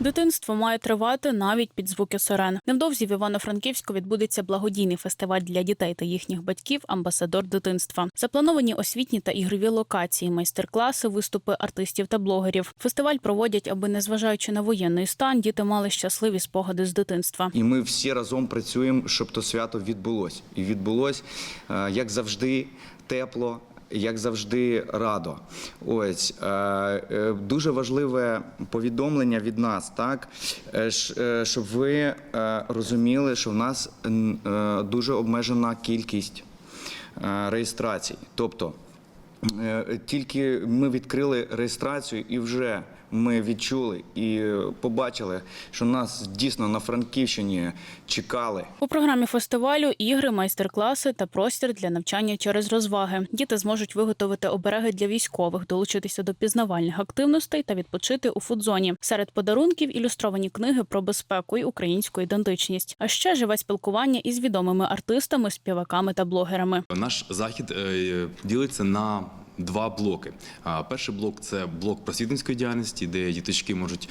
Дитинство має тривати навіть під звуки сирен. Невдовзі в Івано-Франківську відбудеться благодійний фестиваль для дітей та їхніх батьків Амбасадор дитинства. Заплановані освітні та ігрові локації, майстер-класи, виступи артистів та блогерів. Фестиваль проводять, аби незважаючи на воєнний стан, діти мали щасливі спогади з дитинства. І ми всі разом працюємо, щоб то свято відбулось. І відбулось, е, як завжди, тепло. Як завжди, радо. Ось е, е, дуже важливе повідомлення від нас, так е, щоб ви розуміли, що в нас дуже обмежена кількість реєстрацій. Тобто Тільки ми відкрили реєстрацію, і вже ми відчули і е, побачили, що нас дійсно на Франківщині чекали. У програмі фестивалю ігри, майстер-класи та простір для навчання через розваги. Діти зможуть виготовити обереги для військових, долучитися до пізнавальних активностей та відпочити у фудзоні. Серед подарунків ілюстровані книги про безпеку і українську ідентичність. А ще живе спілкування із відомими артистами, співаками та блогерами. Наш захід е, ділиться на два блоки. Перший блок це блок просвітницької діяльності, де діточки можуть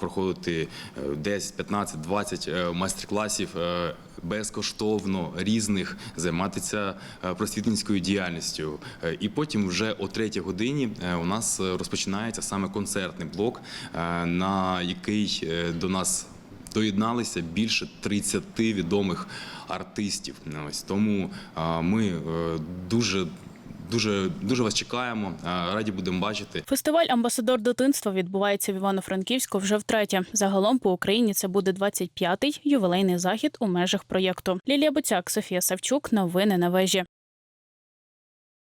проходити е, 10, 15, 20 е, майстер-класів е, безкоштовно різних, займатися е, просвітницькою діяльністю. Е, І потім вже о третій годині у нас розпочинається саме концертний блок, на який до нас доєдналися більше 30 відомих артистів. Ось тому ми дуже. Дуже дуже вас чекаємо. Раді будемо бачити. Фестиваль Амбасадор дитинства відбувається в Івано-Франківську вже втретє. Загалом по Україні це буде 25-й ювілейний захід у межах проєкту. Лілія Буцяк, Софія Савчук. Новини на вежі.